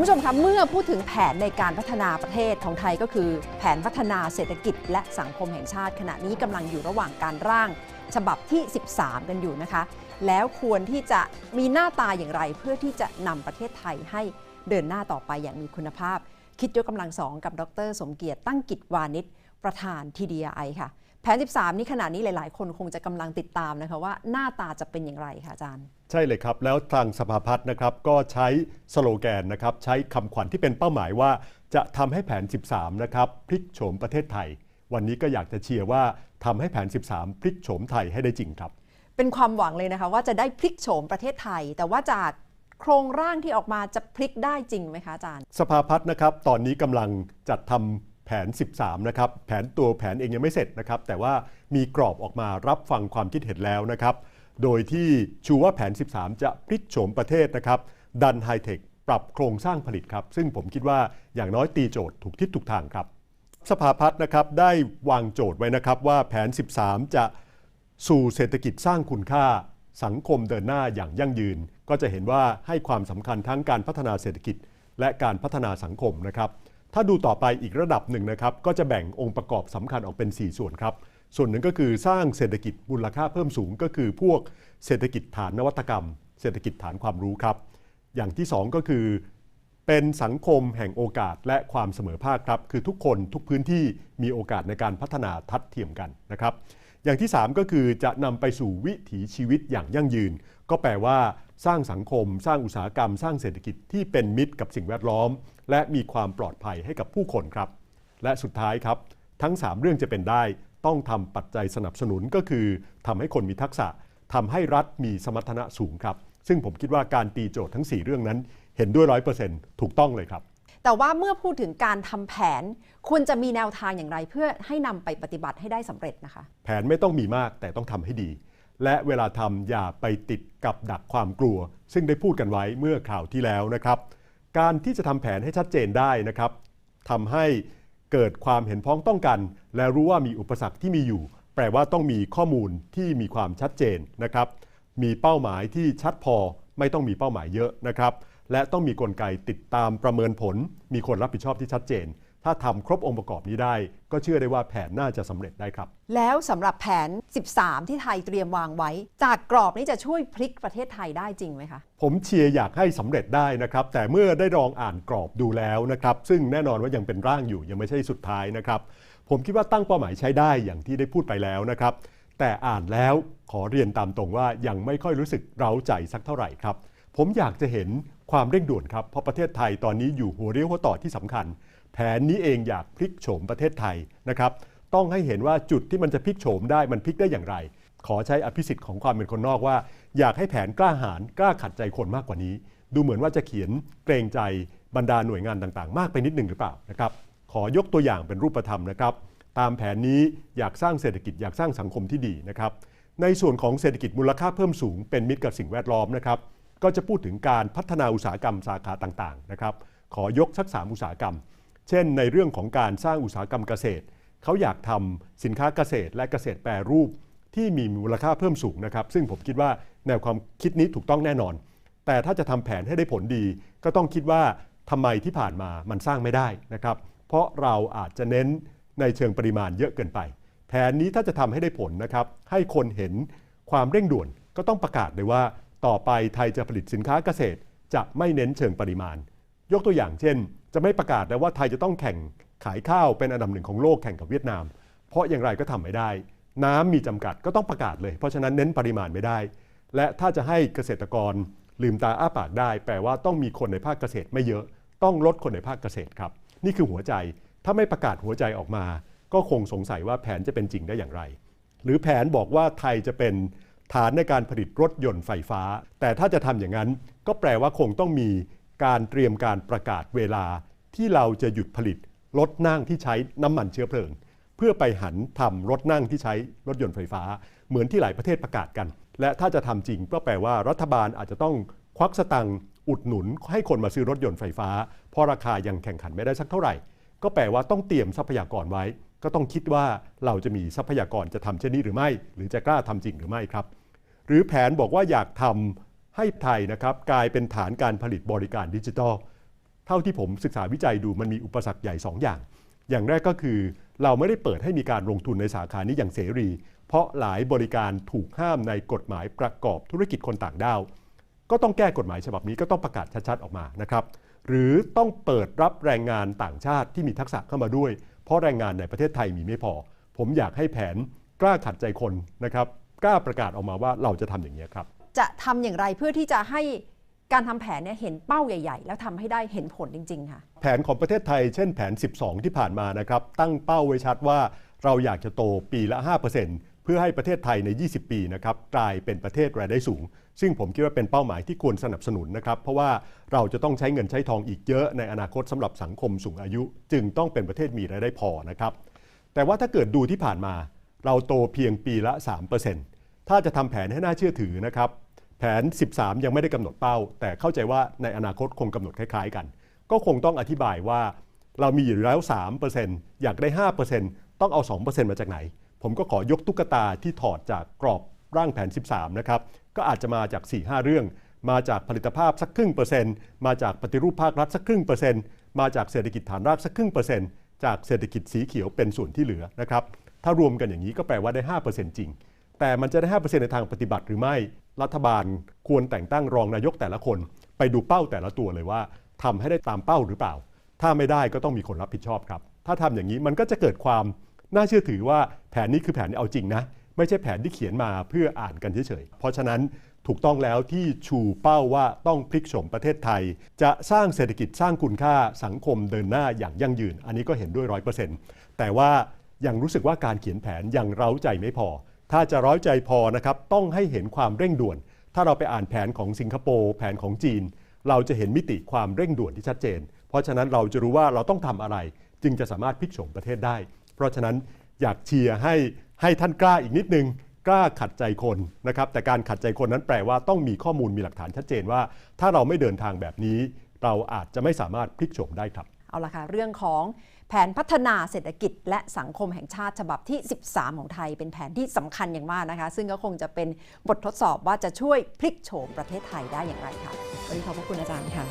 คุณผู้ชมคะเมื่อพูดถึงแผนในการพัฒนาประเทศของไทยก็คือ แผนพัฒนาเศรษฐกิจและสังคมแห่งชาติขณะนี้กำลังอยู่ระหว่างการร่าง ฉบับที่ 13 กันอยู่นะคะ แล้วควรที่จะมีหน้าตาอย่างไรเพื่อที่จะนำประเทศไทยให้เดินหน้าต่อไปอย่างมีคุณภาพ คิดยกกำลังสองกับดร สมเกียรติตั้งกิจวานิชประธาน TDI ค่ะ แผน 13 นี้ขณะนี้หลาย ๆ คนคงจะกำลังติดตามนะคะว่าหน้าตาจะเป็นอย่างไรคะอาจารย์ ใช่เลยครับ แล้วทางสภาพัฒน์นะครับก็ใช้สโลแกนนะครับใช้คำขวัญที่เป็นเป้าหมายว่า จะทำให้แผน 13 นะครับพลิกโฉมประเทศไทย วันนี้ก็อยากจะเชียร์ว่าทำให้แผน 13 พลิกโฉมไทยให้ได้จริงครับเป็นความหวังเลยนะคะว่าจะได้พลิกโฉมประเทศไทย แต่ว่าจากโครงร่างที่ออกมาจะพลิกได้จริงไหมคะอาจารย์ สภาพัฒน์นะครับตอนนี้กำลังจัดทำแผน 13 นะครับแผนตัวแผนเองยังไม่เสร็จนะครับแต่ว่ามีกรอบออกมารับฟังความคิดเห็นแล้วนะครับ โดยที่ชูว่าแผน 13 จะพลิกโฉมประเทศนะครับ ดันไฮเทคปรับโครงสร้างผลิตครับ ซึ่งผมคิดว่าอย่างน้อยตีโจทย์ถูกทิศถูกทางครับ สภาพัฒน์นะครับได้วางโจทย์ไว้นะครับว่าแผน 13 จะสู่เศรษฐกิจสร้างคุณค่าสังคมเดินหน้าอย่างยั่งยืน ก็จะเห็นว่าให้ความสำคัญทั้งการพัฒนาเศรษฐกิจ และการพัฒนาสังคมนะครับ ถ้าดูต่อไปอีกระดับหนึ่งนะครับ ก็จะแบ่งองค์ประกอบสำคัญออกเป็น 4 ส่วนครับ ส่วนหนึ่งก็คือสร้างเศรษฐกิจมูลค่าเพิ่มสูงก็คือพวกเศรษฐกิจฐานนวัตกรรม เศรษฐกิจฐานความรู้ครับ อย่างที่ 2 ก็คือเป็นสังคมแห่งโอกาสและความเสมอภาคครับ คือทุกคนทุกพื้นที่มีโอกาสในการพัฒนาทัดเทียมกันนะครับ อย่างที่ 3 ก็คือจะนำไปสู่วิถีชีวิตอย่างยั่งยืน ก็แปลว่า สร้างสังคม สร้างอุตสาหกรรม สร้างเศรษฐกิจที่เป็นมิตรกับสิ่งแวดล้อม และมีความปลอดภัยให้กับผู้คนครับ และสุดท้ายครับ ทั้ง 3 เรื่องจะเป็นได้ ต้องทำปัจจัยสนับสนุนก็คือทำให้คนมีทักษะทำให้รัฐมีสมรรถนะสูงครับ ซึ่งผมคิดว่าการตีโจทย์ทั้ง 4 เรื่องนั้น เห็นด้วยร้อยเปอร์เซ็นต์ถูกต้องเลยครับ แต่ว่าเมื่อพูดถึงการทำแผน ควรจะมีแนวทางอย่างไร เพื่อให้นำไปปฏิบัติให้ได้สำเร็จนะคะ แผนไม่ต้องมีมากแต่ต้องทำให้ดี และเวลาทำอย่าไปติดกับดักความกลัว ซึ่งได้พูดกันไว้เมื่อคราวที่แล้วนะครับ การที่จะทำแผนให้ชัดเจนได้นะครับทำให้ เกิดความเห็นพ้องต้องกัน และรู้ว่ามีอุปสรรคที่มีอยู่ แปลว่าต้องมีข้อมูลที่มีความชัดเจนนะครับ มีเป้าหมายที่ชัดพอไม่ต้องมีเป้าหมายเยอะนะครับ และต้องมีกลไกติดตามประเมินผล มีคนรับผิดชอบที่ชัดเจน ถ้าทำครบองค์ประกอบนี้ได้ ก็เชื่อได้ว่าแผนน่าจะสำเร็จได้ครับ แล้วสำหรับแผน 13 ที่ไทยเตรียมวางไว้ จากกรอบนี้จะช่วยพลิกประเทศไทยได้จริงไหมคะ ผมเชียร์อยากให้สำเร็จได้นะครับ แต่เมื่อได้ลองอ่านกรอบดูแล้วนะครับ ซึ่งแน่นอนว่ายังเป็นร่างอยู่ยังไม่ใช่สุดท้ายนะครับ ผมคิดว่าตั้งเป้าหมายใช้ได้อย่างที่ได้พูดไปแล้วนะครับ แต่อ่านแล้วขอเรียนตามตรงว่ายังไม่ค่อยรู้สึกเร้าใจสักเท่าไหร่ครับ ผมอยากจะเห็นความเร่งด่วนครับ เพราะประเทศไทยตอนนี้อยู่หัวเรียวหัวต่อที่สำคัญ แผนนี้เองอยากพลิกโฉมประเทศไทยนะครับต้องให้เห็นว่าจุดที่มันจะพลิกโฉมได้มันพลิกได้อย่างไร ขอใช้อภิสิทธิ์ของความเป็นคนนอกว่า อยากให้แผนกล้าหาญกล้าขัดใจคนมากกว่านี้ ดูเหมือนว่าจะเขียนเกรงใจบรรดาหน่วยงานต่างๆ มากไปนิดหนึ่งหรือเปล่านะครับขอยกตัวอย่างเป็นรูปธรรมนะครับ ตามแผนนี้อยากสร้างเศรษฐกิจอยากสร้างสังคมที่ดีนะครับในส่วนของเศรษฐกิจมูลค่าเพิ่มสูงเป็นมิตรกับสิ่งแวดล้อมนะครับ ก็จะพูดถึงการพัฒนาอุตสาหกรรมสาขาต่างๆนะครับขอยกสักสามอุตสาหกรรม เช่น ในเรื่องของการสร้างอุตสาหกรรมเกษตร เขาอยากทำสินค้าเกษตรและเกษตรแปรรูปที่มีมูลค่าเพิ่มสูงนะครับ ซึ่งผมคิดว่าแนวความคิดนี้ถูกต้องแน่นอน แต่ถ้าจะทำแผนให้ได้ผลดี ก็ต้องคิดว่าทำไมที่ผ่านมามันสร้างไม่ได้นะครับ เพราะเราอาจจะเน้นในเชิงปริมาณเยอะเกินไป แผนนี้ถ้าจะทำให้ได้ผลนะครับ ให้คนเห็นความเร่งด่วนก็ต้องประกาศเลยว่า ต่อไปไทยจะผลิตสินค้าเกษตร จะไม่เน้นเชิงปริมาณ ยกตัวอย่างเช่น จะไม่ประกาศแล้วว่าไทยจะต้องแข่งขายข้าวเป็นอันดับหนึ่งของโลกแข่งกับเวียดนาม เพราะอย่างไรก็ทำไม่ได้ น้ำมีจำกัดก็ต้องประกาศเลย เพราะฉะนั้นเน้นปริมาณไม่ได้ และถ้าจะให้เกษตรกรลืมตาอ้าปากได้ แปลว่าต้องมีคนในภาคเกษตรไม่เยอะ ต้องลดคนในภาคเกษตรครับ นี่คือหัวใจ ถ้าไม่ประกาศหัวใจออกมา ก็คงสงสัยว่าแผนจะเป็นจริงได้อย่างไร หรือแผนบอกว่าไทยจะเป็น ฐานในการผลิตรถยนต์ไฟฟ้า แต่ถ้าจะทำอย่างนั้น ก็แปลว่าคงต้องมีการเตรียมการประกาศเวลาที่เราจะหยุดผลิตรถนั่งที่ใช้น้ำมันเชื้อเพลิง เพื่อไปหันทำรถนั่งที่ใช้รถยนต์ไฟฟ้า เหมือนที่หลายประเทศประกาศกัน และถ้าจะทำจริงก็แปลว่ารัฐบาลอาจจะต้องควักสตังค์อุดหนุนให้คนมาซื้อรถยนต์ไฟฟ้า เพราะราคายังแข่งขันไม่ได้สักเท่าไหร่ ก็แปลว่าต้องเตรียมทรัพยากรไว้ ก็ต้องคิดว่าเราจะมีทรัพยากรจะทำเช่นนี้หรือไม่ หรือจะกล้าทำจริงหรือไม่ครับ หรือแผนบอกว่าอยากทำให้ไทยนะครับกลายเป็นฐานการผลิตบริการดิจิทัล เท่าที่ผมศึกษาวิจัยดูมันมีอุปสรรคใหญ่ 2 อย่าง อย่างแรกก็คือ เราไม่ได้เปิดให้มีการลงทุนในสาขานี้อย่างเสรี เพราะหลายบริการถูกห้ามในกฎหมายประกอบธุรกิจคนต่างด้าว ก็ต้องแก้กฎหมายฉบับนี้ก็ต้องประกาศชัดๆออกมานะครับหรือต้องเปิดรับแรงงานต่างชาติที่มีทักษะเข้ามาด้วย เพราะแรงงานในประเทศไทยมีไม่พอ ผมอยากให้แผนกล้าขัดใจคนนะครับ กล้าประกาศออกมาว่าเราจะทำอย่างนี้ยครับ จะทำอย่างไรเพื่อที่จะให้การทำแผนเนี่ยเห็นเป้าใหญ่ ๆ แล้วทำให้ได้เห็นผลจริง ๆ ค่ะ แผนของประเทศไทย เช่นแผน 12 ที่ผ่านมานะครับ ตั้งเป้าไว้ชัดว่าเราอยากจะโตปีละ 5%เพื่อให้ประเทศไทยใน 20 ปีนะครับกลายเป็นประเทศรายได้สูง ซึ่งผมคิดว่าเป็นเป้าหมายที่ควรสนับสนุนนะครับ เพราะว่าเราจะต้องใช้เงินใช้ทองอีกเยอะในอนาคตสำหรับสังคมสูงอายุ จึงต้องเป็นประเทศมีรายได้พอนะครับ แต่ว่าถ้าเกิดดูที่ผ่านมา เราโตเพียงปีละ 3% ถ้าจะทำแผนให้น่าเชื่อถือนะครับ แผน 13 ยังไม่ได้กำหนดเป้า แต่เข้าใจว่าในอนาคตคงกำหนดคล้ายๆกัน ก็คงต้องอธิบายว่าเรามีอยู่แล้ว 3%อยากได้ 5%ต้องเอา 2%มาจากไหน ผมก็ขอยกตุ๊กตาที่ถอดจากกรอบร่างแผน 13 นะครับ ก็อาจจะมาจาก 4-5 เรื่อง มาจากผลิตภาพสักครึ่งเปอร์เซ็นต์ มาจากปฏิรูปภาครัฐสักครึ่งเปอร์เซ็นต์ มาจากเศรษฐกิจฐานรากสักครึ่งเปอร์เซ็นต์ จากเศรษฐกิจสีเขียวเป็นส่วนที่เหลือนะครับ ถ้ารวมกันอย่างนี้ก็แปลว่าได้ 5%จริง แต่มันจะได้ 5%ในทางปฏิบัติหรือไม่รัฐบาลควรแต่งตั้งรองนายกแต่ละคน ไปดูเป้าแต่ละตัวเลยว่าทำให้ได้ตามเป้าหรือเปล่า ถ้าไม่ได้ก็ต้องมีคนรับผิดชอบครับ ถ้าทำอย่างนี้มันก็จะเกิดความน่าเชื่อถือว่าแผนนี้คือแผนที่เอาจริงนะ ไม่ใช่แผนที่เขียนมาเพื่ออ่านกันเฉยๆเพราะฉะนั้นถูกต้องแล้วที่ชูเป้าว่าต้องพลิกโฉมประเทศไทย จะสร้างเศรษฐกิจสร้างคุณค่าสังคมเดินหน้าอย่างยั่งยืน อันนี้ก็เห็นด้วยร้อยเปอร์เซ็นต์แต่ว่ายังรู้สึกว่าการเขียนแผนยังเร้าใจไม่พอ ถ้าจะร้อยใจพอนะครับต้องให้เห็นความเร่งด่วน ถ้าเราไปอ่านแผนของสิงคโปร์แผนของจีน เราจะเห็นมิติความเร่งด่วนที่ชัดเจน เพราะฉะนั้นเราจะรู้ว่าเราต้องทำอะไร จึงจะสามารถพลิกโฉมประเทศได้ เพราะฉะนั้นอยากเชียร์ให้ให้ท่านกล้าอีกนิดนึงกล้าขัดใจคนนะครับแต่การขัดใจคนนั้นแปลว่าต้องมีข้อมูลมีหลักฐานชัดเจนว่า ถ้าเราไม่เดินทางแบบนี้ เราอาจจะไม่สามารถพลิกโฉมได้ครับ เอาละค่ะเรื่องของ แผนพัฒนาเศรษฐกิจ และสังคมแห่งชาติฉบับที่ 13 ของไทย เป็นแผนที่สำคัญอย่างมากนะคะ ซึ่งก็คงจะเป็นบททดสอบว่าจะช่วยพลิกโฉมประเทศไทยได้อย่างไรค่ะวันนี้ขอบพระคุณอาจารย์ค่ะ